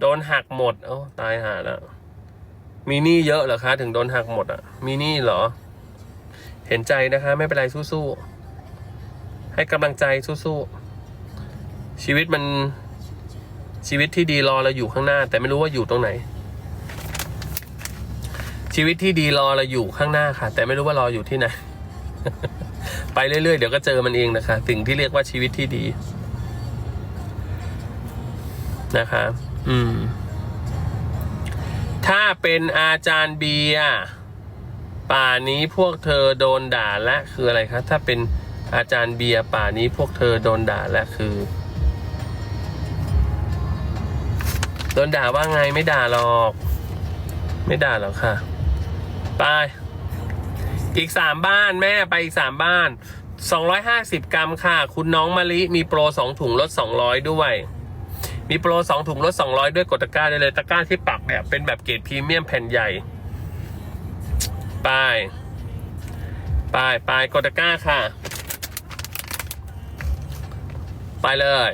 โดนหักหมดโอ้ตายหาแล้ว มีหนี้เยอะเหรอคะ ถึงโดนหักหมดอะ มีหนี้เหรอ เห็นใจนะคะ ไม่เป็นไรสู้ๆ ให้กำลังใจสู้ๆ ชีวิตมัน ชีวิตที่ดีรอเราอยู่ข้างหน้า แต่ไม่รู้ว่าอยู่ตรงไหน ชีวิตที่ดีรอเราอยู่ข้างหน้าค่ะ แต่ไม่รู้ว่ารออยู่ที่ไหน ไปเรื่อยๆ เดี๋ยวก็เจอมันเองนะคะ สิ่งที่เรียกว่าชีวิตที่ดีนะคะ อืม ถ้าเป็นอาจารย์เบียร์ป่านี้พวกเธอโดนด่าและคืออะไรคะถ้าเป็นอาจารย์เบียร์ป่านี้พวกเธอโดนด่าและคือ โดนด่าว่าไงไม่ด่าหรอก ไม่ด่าหรอกค่ะ ไป อีกสามบ้านแม่ไปอีกสามบ้านสองร้อยห้าสิบกรัมค่ะ คุณน้องมะลิมีโปรสองถุงลดสองร้อยด้วย มีโปรสองถุงลดสองร้อยด้วยกดตะกร้าได้เลยตะกร้าที่ปักแบบเป็นแบบเกรดพรีเมียมแผ่นใหญ่ไปไปไปกดตะกร้าค่ะ ไปเลย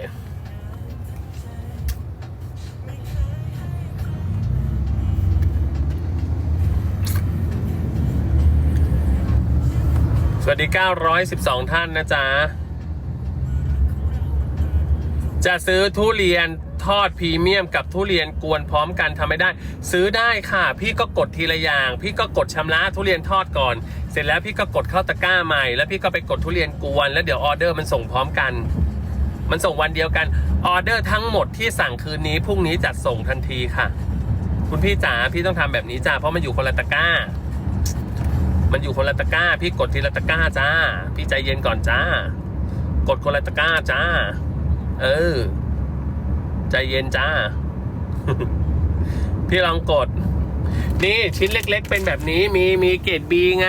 สวัสดี 912 ท่านนะจ๊ะ จะซื้อทุเรียนทอดพรีเมียมกับทุเรียนกวนพร้อมกันทำไม่ได้ ซื้อได้ค่ะ พี่ก็กดทีละอย่าง พี่ก็กดชำระทุเรียนทอดก่อน เสร็จแล้วพี่ก็กดเข้าตะกร้าใหม่ แล้วพี่ก็ไปกดทุเรียนกวน แล้วเดี๋ยวออเดอร์มันส่งพร้อมกัน มันส่งวันเดียวกันออเดอร์ทั้งหมดที่สั่งคืนนี้พรุ่งนี้จัดส่งทันทีค่ะ คุณพี่จ๋าพี่ต้องทำแบบนี้จ้าเพราะมันอยู่คนละตะกร้า มันอยู่คนละตะกร้า พี่กดทีละตะกร้าจ้า พี่ใจเย็นก่อนจ้า กดคนละตะกร้าจ้า เออ ใจเย็นจ้า พี่ลองกด นี่ชิ้นเล็ก ๆ เป็นแบบนี้มีมีเกรดบีไง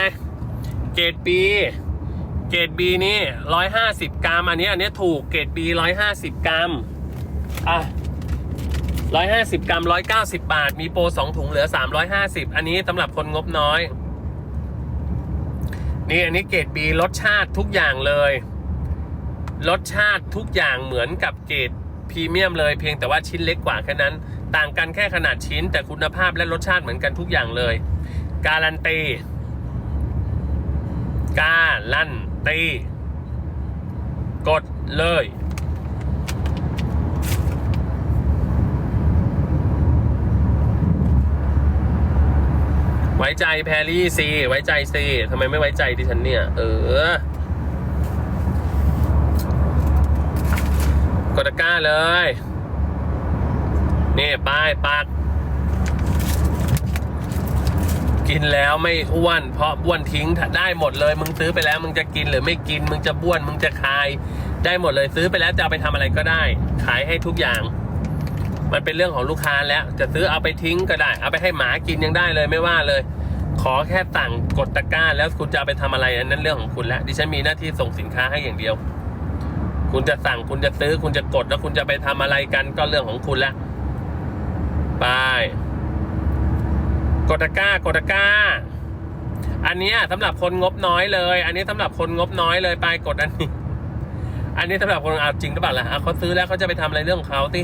เกรดบีเกรดบีนี่ร้อยห้าสิบกรัม อันนี้อันนี้ถูกเกรดบีร้อยห้าสิบกรัม อะร้อยห้าสิบกรัมร้อยเก้าสิบบาท มีโปรสองถุงเหลือสามร้อยห้าสิบอันนี้สำหรับคนงบน้อย นี่อันนี้เกรดบีรสชาติทุกอย่างเลย รสชาติทุกอย่างเหมือนกับเกรดพรีเมียมเลยเพียงแต่ว่าชิ้นเล็กกว่าแค่นั้น ต่างกันแค่ขนาดชิ้น แต่คุณภาพและรสชาติเหมือนกันทุกอย่างเลย การันตีการันตีกดเลย ไว้ใจแพรรี่ซีไว้ใจซีทำไมไม่ไว้ใจดิฉันเนี่ย เออ กดตะกร้าเลย นี่ป้ายปัก กินแล้วไม่อ้วน เพราะบ้วนทิ้งได้หมดเลย มึงซื้อไปแล้ว มึงจะกินหรือไม่กิน มึงจะบ้วน มึงจะคาย ได้หมดเลยซื้อไปแล้วจะเอาไปทำอะไรก็ได้ ขายให้ทุกอย่าง มันเป็นเรื่องของลูกค้าแล้ว จะซื้อเอาไปทิ้งก็ได้ เอาไปให้หมากินยังได้เลยไม่ว่าเลย ขอแค่สั่งกดตะกร้า แล้วคุณจะเอาไปทำอะไรนนั้นเรื่องของคุณแล้วดิฉันมีหน้าที่ส่งสินค้าให้อย่างเดียว คุณจะสั่งคุณจะซื้อ คุณจะกดแล้วคุณจะไปทำอะไรกันก็เรื่องของคุณละไปกดตะก้ากดตะก้า อันนี้สำหรับคนงบน้อยเลย อันนี้สำหรับคนงบน้อยเลยไปกดอันนี้ อันนี้สำหรับคนเอาจริงหรือเปล่าล่ะเขาซื้อแล้วเขาจะไปทำอะไรเรื่องของเขาติ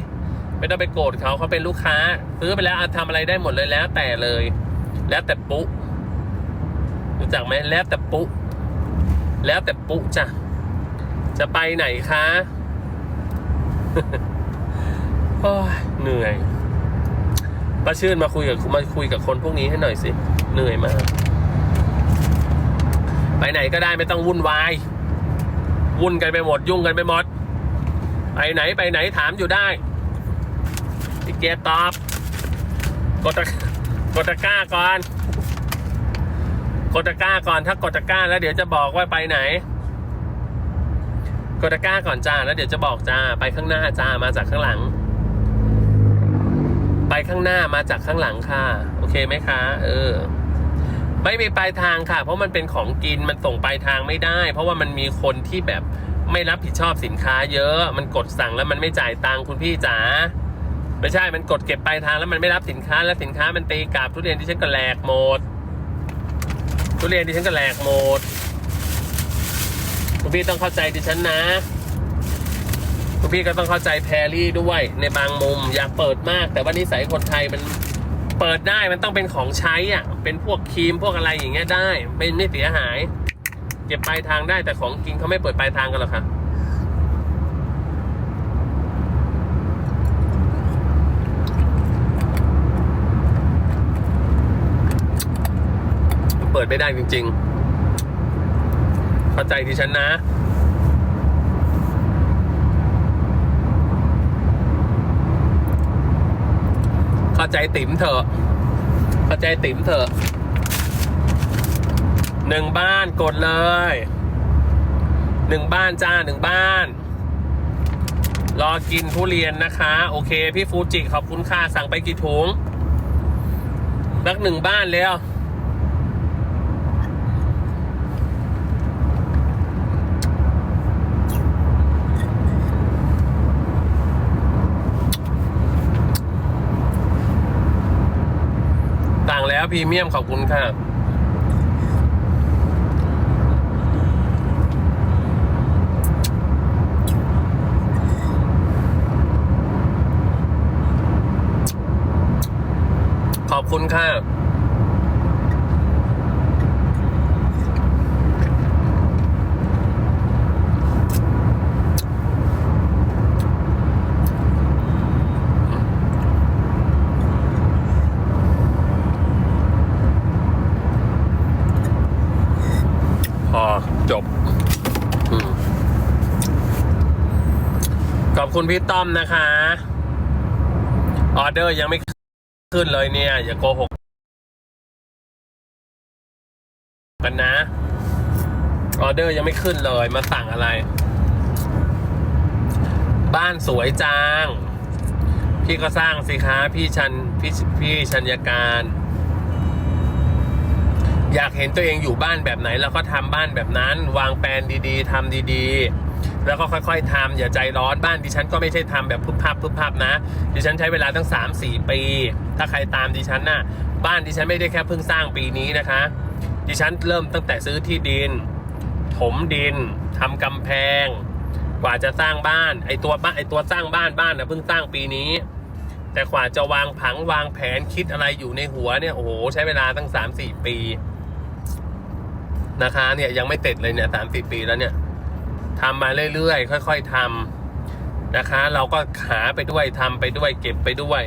ไม่ต้องไปโกรธเขาเขาเป็นลูกค้า ซื้อไปแล้วอะทำอะไรได้หมดเลยแล้ว แต่เลย แล้วแต่ปุ๊รู้จักไหมแล้วแต่ปุ๊แล้วแต่ปุ๊จ้ะ จะไปไหนคะโอ้ยเหนื่อยป้าชื่นมาคุยกับมาคุยกับคนพวกนี้ให้หน่อยสิ เหนื่อยมาก ไปไหนก็ได้ไม่ต้องวุ่นวาย วุ่นกันไปหมดยุ่งกันไปหมด ไปไหนไปไหนถามอยู่ได้พี่เกียรติตอบ กดตะกดตะก้าก่อน กดตะก้าก่อนถ้ากดตะก้าแล้วเดี๋ยวจะบอกว่าไปไหน กดตะกร้าก่อนจ้าแล้วเดี๋ยวจะบอกจ้าไปข้างหน้าจ้ามาจากข้างหลัง ไปข้างหน้ามาจากข้างหลังค่ะ โอเคไหมคะ เออ ไม่มีปลายทางค่ะ เพราะมันเป็นของกินมันส่งปลายทางไม่ได้ เพราะว่ามันมีคนที่แบบไม่รับผิดชอบสินค้า เยอะ มันกดสั่งแล้วมันไม่จ่ายตังคุณพี่จ๋าไม่ใช่มันกดเก็บปลายทางแล้วมันไม่รับสินค้าแล้วสินค้ามันตีกลับทุเรียนที่ฉันก็แหลกหมดทุเรียนที่ฉันก็แหลกหมด คุณพี่ต้องเข้าใจดิฉันนะคุณพี่ก็ต้องเข้าใจแพรรี่ด้วยในบางมุมอย่าเปิดมาก แต่ว่านิสัยคนไทยมันเปิดได้มันต้องเป็นของใช้อะ เป็นพวกครีมพวกอะไรอย่างเงี้ยได้ไม่ไม่เสียหาย เก็บปลายทางได้แต่ของกินเขาไม่เปิดปลายทางกันหรอกค่ะเปิดไม่ได้จริง ๆ เข้าใจดิฉันนะ เข้าใจติ๋มเถอะ เข้าใจติ๋มเถอะหนึ่งบ้านกดเลยหนึ่งบ้านจ้าหนึ่งบ้าน รอกินทุเรียนนะคะ โอเค พี่ฟูจิขอบคุณค่าสั่งไปกี่ถุงรักหนึ่งบ้านแล้ว แล้วพรีเมียมขอบคุณค่ะขอบคุณค่ะ พอจบอขอบคุณพี่ต้อมนะคะ ออเดอร์ยังไม่ขึ้นเลยเนี่ย อย่าโกหกกันนะ ออเดอร์ยังไม่ขึ้นเลยมาสั่งอะไร บ้านสวยจัง พี่ก็สร้างสิคะ พี่ชันพี่พี่ชัญญาการ อยากเห็นตัวเองอยู่บ้านแบบไหน แล้วก็ทำบ้านแบบนั้น วางแปลนดีๆทำดีๆ แล้วก็ค่อยๆทำอย่าใจร้อนบ้านดิฉันก็ไม่ใช่ทำแบบพุบพับพุบพับนะ ดิฉันใช้เวลาตั้ง 3-4 ปี ถ้าใครตามดิฉันน่ะบ้านดิฉันไม่ได้แค่เพิ่งสร้างปีนี้นะคะ ดิฉันเริ่มตั้งแต่ซื้อที่ดิน ถมดินทำกำแพง กว่าจะสร้างบ้านไอตัวบ้านไอตัวสร้างบ้านบ้านนะเพิ่งสร้างปีนี้แต่กว่าจะวางผังวางแผนคิดอะไรอยู่ในหัวเนี่ยโอ้โหใช้เวลาตั้ง 3-4 ปี นะคะเนี่ยยังไม่เสร็จเลยเนี่ยสามสิบปีแล้วเนี่ยทำมาเรื่อยๆค่อย ๆทำนะคะ เราก็หาไปด้วยทำไปด้วยเก็บไปด้วย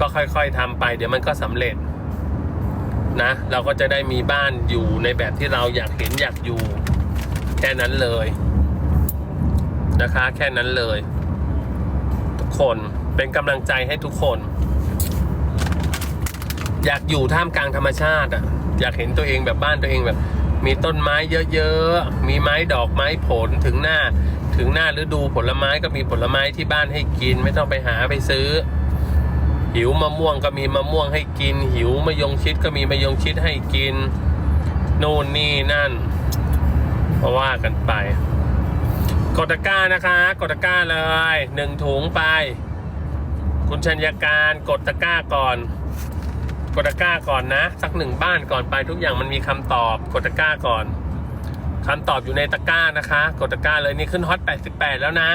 ก็ค่อยๆทำไป เดี๋ยวมันก็สำเร็จนะเราก็จะได้มีบ้านอยู่ในแบบที่เราอยากเห็นอยากอยู่แค่นั้นเลยนะคะ แค่นั้นเลย ทุกคนเป็นกำลังใจให้ทุกคน อยากอยู่ท่ามกลางธรรมชาติอะอยากเห็นตัวเองแบบบ้านตัวเองแบบ มีต้นไม้เยอะๆ มีไม้ดอกไม้ผลถึงหน้า ถึงหน้าฤดูผลไม้ก็มีผลไม้ที่บ้านให้กิน ไม่ต้องไปหาไปซื้อ หิวมะม่วงก็มีมะม่วงให้กิน หิวมะยงชิดก็มีมะยงชิดให้กิน นู่นนี่นั่นก็ว่ากันไป กดตะกร้านะคะ กดตะกร้าเลยหนึ่งถุงไป คุณชัญญาการกดตะกร้าก่อน กดตะกร้าก่อนนะ สักหนึ่งบ้านก่อนไปทุกอย่างมันมีคำตอบกดตะกร้าก่อนคำตอบอยู่ในตะกร้านะคะ กดตะกร้าเลยนี่ขึ้นฮอต88 แล้วนะ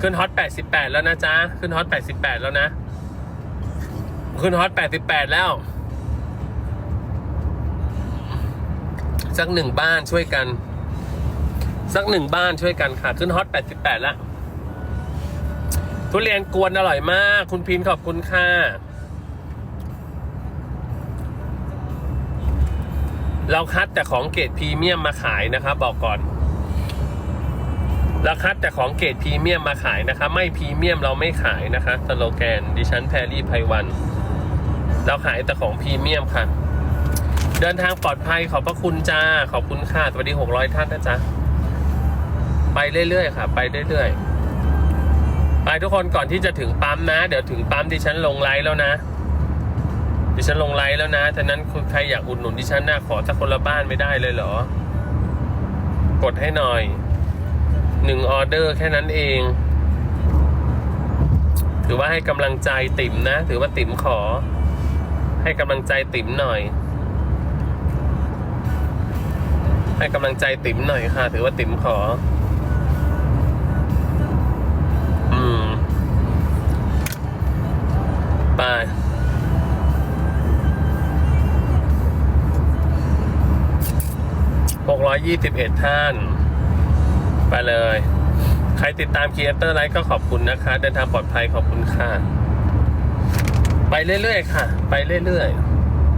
ขึ้นฮอต88 แล้วนะจ๊ะขึ้นฮอต88 แล้วนะ ขึ้นฮอต88 แล้ว สักหนึ่งบ้านช่วยกัน สักหนึ่งบ้านช่วยกันค่ะ ขึ้นฮอต88 แล้วทุเรียนกวนอร่อยมาก คุณพินขอบคุณค่ะ เราคัดแต่ของเกรดพรีเมียมมาขายนะครับ บอกก่อนเราคัดแต่ของเกรดพรีเมียมมาขายนะคะ ไม่พรีเมียมเราไม่ขายนะคะสโลแกนดิฉันแพรรี่ไพวัน เราขายแต่ของพรีเมียมค่ะ เดินทางปลอดภัยขอบพระคุณจ้า ขอบคุณค่ะสวัสดีหกร้อยท่านนะจ๊ะไปเรื่อยๆค่ะ ไปเรื่อยๆไปทุกคนก่อนที่จะถึงปั๊มนะ เดี๋ยวถึงปั๊มดิฉันลงไลฟ์แล้วนะ ดิฉันลงไลฟ์แล้วนะฉะนั้นใครอยากอุดหนุนดิฉันนะขอสักคนละบ้านไม่ได้เลยเหรอ กดให้หน่อย หนึ่งออเดอร์แค่นั้นเอง ถือว่าให้กำลังใจติ๋มนะ ถือว่าติ๋มขอ ให้กำลังใจติ๋มหน่อย ให้กำลังใจติ๋มหน่อยค่ะ ถือว่าติ๋มขอ 21 ท่าน ไปเลย ใครติดตามคีเอเตอร์ไลฟ์ก็ขอบคุณนะคะ เดินทางปลอดภัยขอบคุณค่ะ ไปเรื่อยๆค่ะ ไปเรื่อย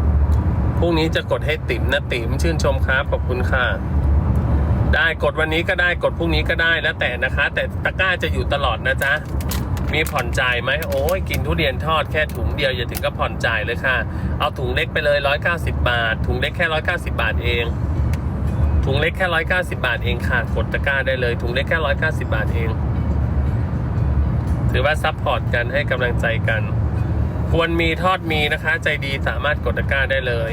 ๆพรุ่งนี้จะกดให้ติ๋มนะติ๋มชื่นชมครับขอบคุณค่ะ ได้กดวันนี้ก็ได้กดพรุ่งนี้ก็ได้แล้วแต่นะคะ แต่ตะกร้าจะอยู่ตลอดนะจ๊ะมีผ่อนจ่ายไหมโอ้ยกินทุเรียนทอดแค่ถุงเดียวอย่าถึงก็ผ่อนจ่ายเลยค่ะ เอาถุงเล็กไปเลย 190 บาท ถุงเล็กแค่ 190 บาทเอง ถุงเล็กแค่190บาทเองค่ะกดตะกร้าได้เลย ถุงเล็กแค่190บาทเอง ถือว่าซัพพอร์ตกันให้กำลังใจกัน ควรมีทอดมีนะคะ ใจดีสามารถกดตะกร้าได้เลย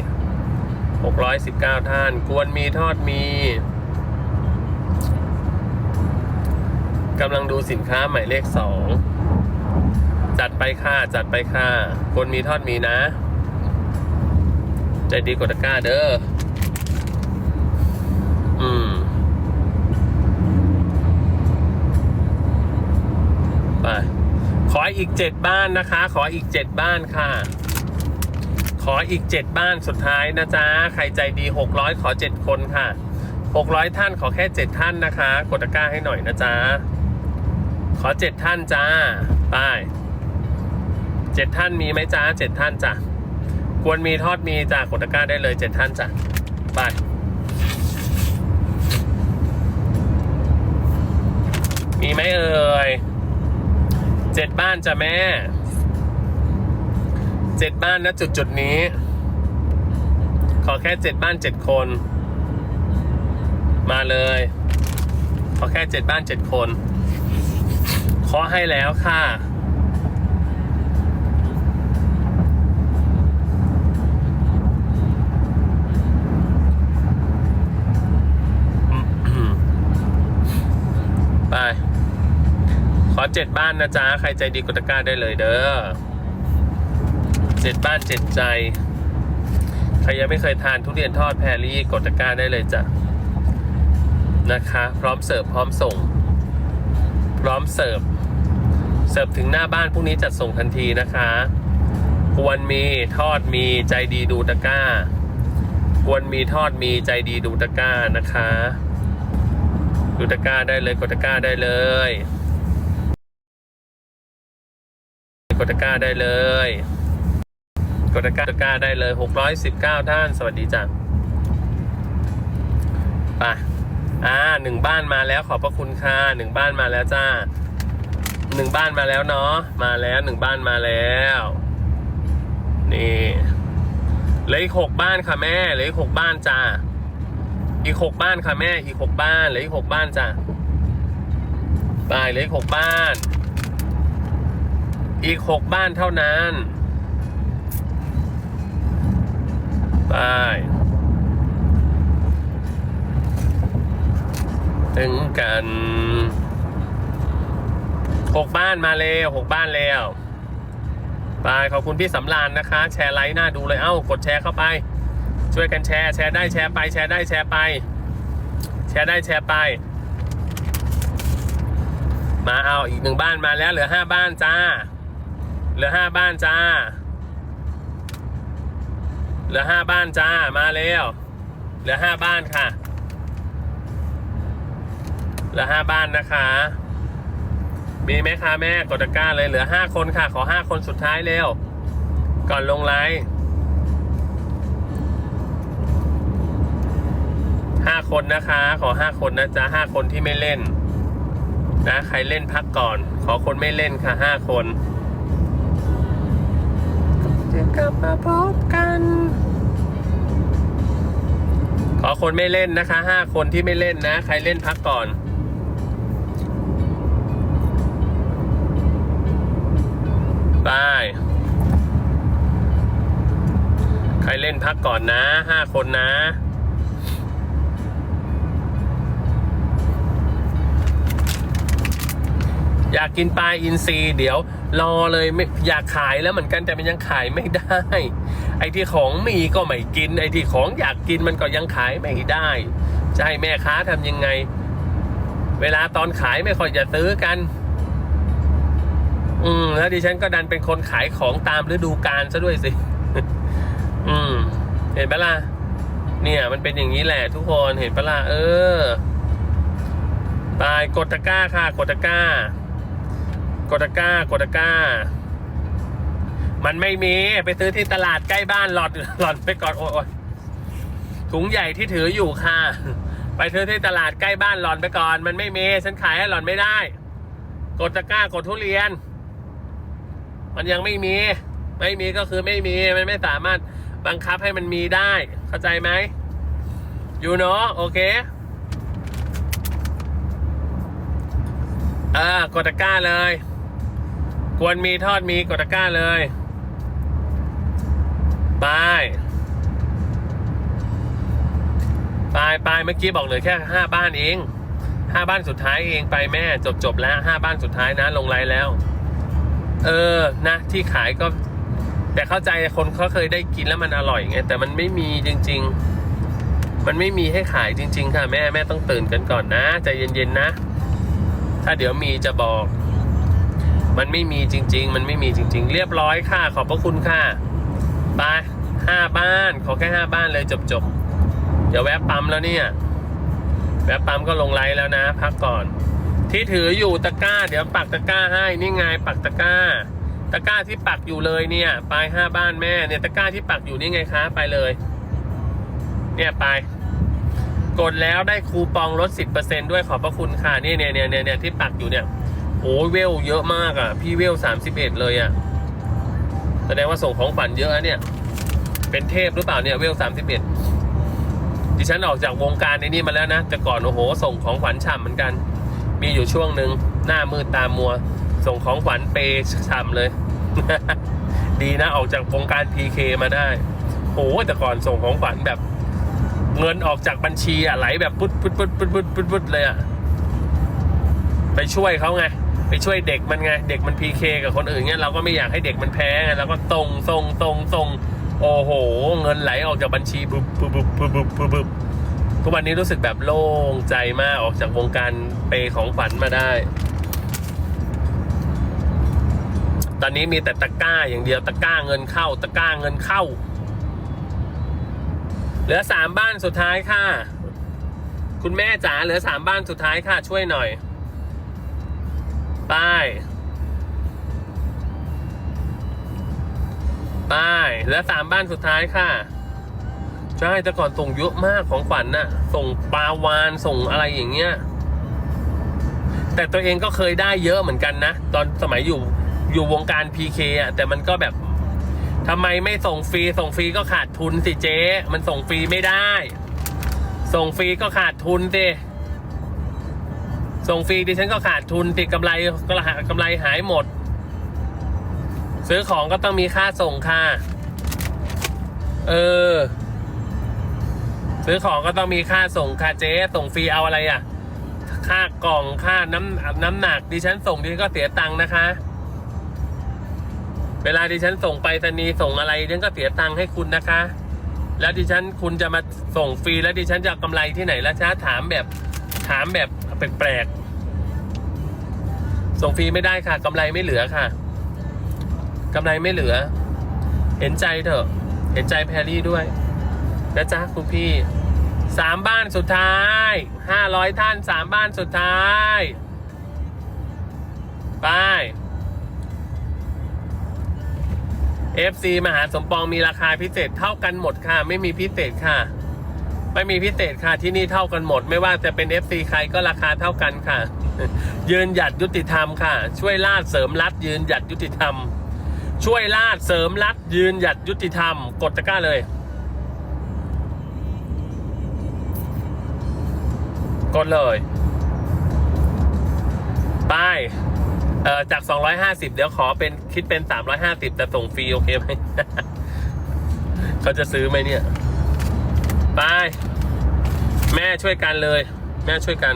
619ท่าน ควรมีทอดมีกำลังดูสินค้าหมายเลขสองจัดไปค่ะ จัดไปค่ะ คนมีทอดมีนะ ใจดีกดตะกร้าเด้อ อืมไปขออีกเจ็ดบ้านนะคะ ขออีกเจ็ดบ้านค่ะ ขออีกเจ็ดบ้านสุดท้ายนะจ๊ะ ใครใจดีหกร้อยขอเจ็ดคนค่ะหกร้อยท่านขอแค่เจ็ดท่านนะคะกดตะกร้าให้หน่อยนะจ๊ะ ขอเจ็ดท่านจ้าไปเจ็ดท่านมีไหมจ้าเจ็ดท่านจ้ะควรมีทอดมีจ้ากดตะกร้าได้เลยเจ็ดท่านจ้ะไป มีไหมเอ่ยเจ็ดบ้านจ้ะแม่เจ็ดบ้านนะจุดจุดนี้ ขอแค่เจ็ดบ้านเจ็ดคน มาเลย ขอแค่เจ็ดบ้านเจ็ดคนขอให้แล้วค่ะไป ขอเจ็ดบ้านนะจ๊ะ ใครใจดีกดตะกร้าได้เลยเด้อเจ็ดบ้านเจ็ดใจ ใครยังไม่เคยทานทุเรียนทอดแพรรี่กดตะกร้าได้เลยจ้ะนะคะ พร้อมเสิร์ฟพร้อมส่ง พร้อมเสิร์ฟเสิร์ฟถึงหน้าบ้านพรุ่งนี้จัดส่งทันทีนะคะควรมีทอดมีใจดีดูตะกร้าควรมีทอดมีใจดีดูตะกร้านะคะ ดูตะกร้าได้เลยกดตะกร้าได้เลย กดตะกร้าได้เลย กดตะกร้าตะกร้าได้เลย 619 ท่าน สวัสดีจ้ะไปอ่าหนึ่งบ้านมาแล้วขอบพระคุณค่ะหนึ่งบ้านมาแล้วจ้าหนึ่งบ้านมาแล้วเนาะมาแล้วหนึ่งบ้านมาแล้ว นี่เหลืออีกหกบ้านค่ะแม่เหลืออีกหกบ้านจ้าอีกหกบ้านค่ะแม่อีกหกบ้านเหลืออีกหกบ้านจ้ะไปเหลืออีกหกบ้าน อีกหกบ้านเท่านั้น ไป ถึงกันหกบ้านมาแล้วหกบ้านแล้วไปขอบคุณพี่สำรานนะคะ แชร์ไลค์หน้าดูเลยเอ้า กดแชร์เข้าไป ช่วยกันแชร์ แชร์ได้แชร์ไป แชร์ได้แชร์ไป แชร์ได้แชร์ไป มาเอาอีกหนึ่งบ้านมาแล้วเหลือห้าบ้านจ้า เหลือห้าบ้านจ้า เหลือห้าบ้านจ้า มาแล้วเหลือห้าบ้านค่ะ เหลือห้าบ้านนะคะ มีไหมคะแม่กดตะกร้าเลยเหลือห้าคนค่ะ ขอห้าคนสุดท้ายเร็ว ก่อนลงไลฟ์ห้าคนนะคะ ขอห้าคนนะจ๊ะห้าคนที่ไม่เล่น นะ ใครเล่นพักก่อน ขอคนไม่เล่นค่ะห้าคน กลับมาพบกัน ขอคนไม่เล่นนะคะห้าคนที่ไม่เล่นนะ ใครเล่นพักก่อน ไป ใครเล่นพักก่อนนะห้าคนนะอยากกินปลาอินทรีเดี๋ยว รอเลยไม่อยากขายแล้วเหมือนกันแต่มันยังขายไม่ได้ ไอ้ที่ของมีก็ไม่กิน ไอ้ที่ของอยากกินมันก็ยังขายไม่ได้จะให้แม่ค้าทำยังไง เวลาตอนขายไม่ค่อยจะซื้อกัน อืม แล้วดิฉันก็ดันเป็นคนขายของตามฤดูกาลซะด้วยสิ อืม เห็นไหมล่ะเนี่ย มันเป็นอย่างนี้แหละทุกคนเห็นปะล่ะเออไปกดตะก้าค่ะกดตะก้า กดตะก้ากดตะก้า มันไม่มีไปซื้อที่ตลาดใกล้บ้านหลอดหลอดไปก่อนโอ้ยถุงใหญ่ที่ถืออยู่ค่ะ ไปซื้อที่ตลาดใกล้บ้านหลอนไปก่อน มันไม่มีฉันขายให้หลอนไม่ได้ กดตะก้ากดทุเรียน มันยังไม่มี ไม่มีก็คือไม่มีมันไม่สามารถบังคับให้มันมีได้ เข้าใจไหมอยู่เนาะโอเคอ่ากดตะก้าเลย ควรมีทอดมีกดตะก้าเลย ไปไปไปเมื่อกี้บอกเหลือแค่ห้าบ้านเองห้าบ้านสุดท้ายเองไปแม่จบจบแล้วห้าบ้านสุดท้ายนะลงไลน์แล้ว เออนะ ที่ขายก็ แต่เข้าใจคนเขาเคยได้กินแล้วมันอร่อยไงแต่มันไม่มีจริง ๆ มันไม่มีให้ขายจริง ๆ ค่ะแม่แม่ต้องตื่นกันก่อนนะใจเย็นๆนะ ถ้าเดี๋ยวมีจะบอก มันไม่มีจริง ๆ มันไม่มีจริง ๆ เรียบร้อยค่ะ ขอบพระคุณค่ะไปห้าบ้าน ขอแค่ห้าบ้านเลยจบๆ เดี๋ยวแวะปั๊มแล้วเนี่ย แวะปั๊มก็ลงไลน์แล้วนะ พักก่อน ที่ถืออยู่ตะกร้า เดี๋ยวปักตะกร้าให้นี่ไงปักตะกร้า ตะกร้าที่ปักอยู่เลยเนี่ย ไปห้าบ้านแม่เนี่ยตะกร้าที่ปักอยู่นี่ไงคะไปเลย เนี่ยไป กดแล้วได้คูปองลด10%ด้วยขอบพระคุณค่ะนี่เนี่ยเนี่ยเนี่ยเนี่ยที่ปักอยู่เนี่ย โอ้ยเวลเยอะมากอะ พี่เวล31เอ็ดเลยอะ แสดงว่าส่งของฝันเยอะอะเนี่ย เป็นเทพหรือเปล่าเนี่ยเวล31ดิฉันออกจากวงการในนี้มาแล้วนะ แต่ก่อนโอ้โห ส่งของขวัญฉ่ำเหมือนกัน มีอยู่ช่วงหนึ่งหน้ามืดตามัว ส่งของขวัญเปฉ่ำเลย ดีนะออกจากวงการ PK มาได้โอ้แต่ก่อนส่งของขวัญแบบ เงินออกจากบัญชีอะไหลแบบปุ๊ดปุ๊ดปุ๊ดปุ๊ดปุ๊ดปุ๊ดเลยอะไปช่วยเขาไง ไปช่วยเด็กมันไง เด็กมันพีเคกับคนอื่นเงี้ยเราก็ไม่อยากให้เด็กมันแพ้ไงเราก็ตรงตรงตรงตรงโอ้โห เงินไหลออกจากบัญชีปุ๊บปุ๊บปุ๊บปุ๊บปุ๊บบุบทุกวันนี้รู้สึกแบบโล่งใจมากออกจากวงการเปของฝันมาได้ ตอนนี้มีแต่ตะก้าอย่างเดียวตะก้าเงินเข้า ตะก้าเงินเข้า เหลือสามบ้านสุดท้ายค่ะ คุณแม่จ๋าเหลือสามบ้านสุดท้ายค่ะ ช่วยหน่อย ไปไปเหลือสามบ้านสุดท้ายค่ะ ใช่แต่ก่อนส่งเยอะมากของขวัญน่ะ ส่งปลาวานส่งอะไรอย่างเงี้ย แต่ตัวเองก็เคยได้เยอะเหมือนกันนะ ตอนสมัยอยู่อยู่วงการ PK อะ แต่มันก็แบบทำไมไม่ส่งฟรี ส่งฟรีก็ขาดทุนสิเจ๊ มันส่งฟรีไม่ได้ ส่งฟรีก็ขาดทุนสิ ส่งฟรีดิฉันก็ขาดทุนติดกำไรก็หากำไรหายหมด ซื้อของก็ต้องมีค่าส่งค่ะ เออ ซื้อของก็ต้องมีค่าส่งค่ะเจ๊ส่งฟรีเอาอะไรอะ ค่ากล่องค่าน้ำน้ำหนักดิฉันส่งดิฉันก็เสียตังค์นะคะ เวลาดิฉันส่งไปรษณีส่งอะไรดิฉันก็เสียตังค์ให้คุณนะคะ แล้วดิฉันคุณจะมาส่งฟรีแล้วดิฉันจะเอากำไรที่ไหนแล่ะช้าถามแบบถามแบบ แปลกๆส่งฟรีไม่ได้ค่ะกำไรไม่เหลือค่ะกำไรไม่เหลือ เห็นใจเถอะ เห็นใจแพรรี่ด้วยนะจ๊ะคุณพี่สามบ้านสุดท้ายห้าร้อยท่านสามบ้านสุดท้ายไป FC มหาสมปองมีราคาพิเศษเท่ากันหมดค่ะ ไม่มีพิเศษค่ะ ไม่มีพิเศษค่ะที่นี่เท่ากันหมด ไม่ว่าจะเป็น FC ใครก็ราคาเท่ากันค่ะ ยืนหยัดยุติธรรมค่ะ ช่วยลาดเสริมรัดยืนหยัดยุติธรรม ช่วยลาดเสริมรัดยืนหยัดยุติธรรม กดตะกร้าเลย กดเลยไปเอ่อจาก 250 เดี๋ยวขอเป็นคิดเป็น 350 แต่ส่งฟรีโอเคไหม เขาจะซื้อไหมเนี่ย ไป แม่ช่วยกันเลย แม่ช่วยกัน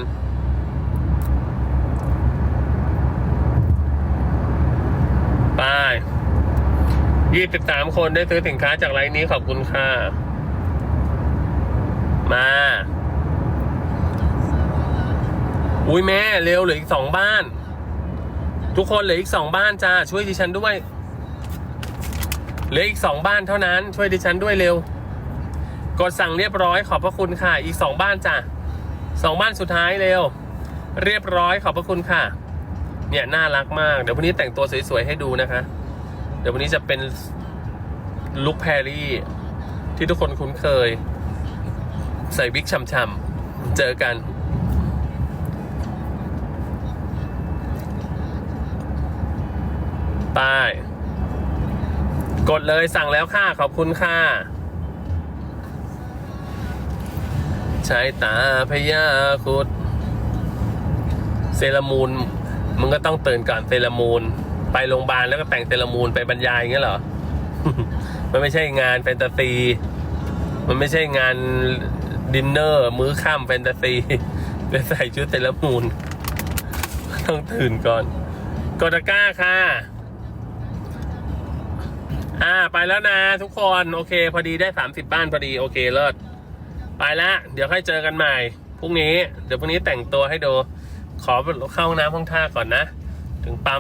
ไป23คนได้ซื้อสินค้าจากไลน์นี้ขอบคุณค่ะ มา อุ้ยแม่เร็วเหลืออีกสองบ้าน ทุกคนเหลืออีกสองบ้านจ้าช่วยดิฉันด้วยเหลืออีกสองบ้านเท่านั้น ช่วยดิฉันด้วยเร็ว กดสั่งเรียบร้อยขอบพระคุณค่ะ อีกสองบ้านจ้ะสองบ้านสุดท้ายเร็ว เรียบร้อยขอบพระคุณค่ะ เนี่ยน่ารักมาก เดี๋ยววันนี้แต่งตัวสวยๆให้ดูนะคะ เดี๋ยววันนี้จะเป็นลุคแพรรี่ ที่ทุกคนคุ้นเคย ใส่วิกช่ำๆเจอกันไปกดเลยสั่งแล้วค่ะ ขอบคุณค่ะ ใช้ตาพยาคุดเซรามูนมึงก็ต้องตื่นก่อนเซรามูนไปโรงพยาบาลแล้วก็แต่งเซรามูนไปบรรยายอย่างเงี้ยเหรอ มันไม่ใช่งานแฟนตาซี มันไม่ใช่งานดินเนอร์ มื้อค่ำแฟนตาซีไปใส่ชุดเซรามูนต้องตื่นก่อนกดตะกร้าค่ะ อ่าไปแล้วนะทุกคน โอเค พอดีได้สามสิบบ้านพอดี โอเคเลิศ ไปละเดี๋ยวค่อยเจอกันใหม่พรุ่งนี้ เดี๋ยวพรุ่งนี้แต่งตัวให้ดู ขอเข้าห้องน้ำห้องท่าก่อนนะ ถึงปั๊ม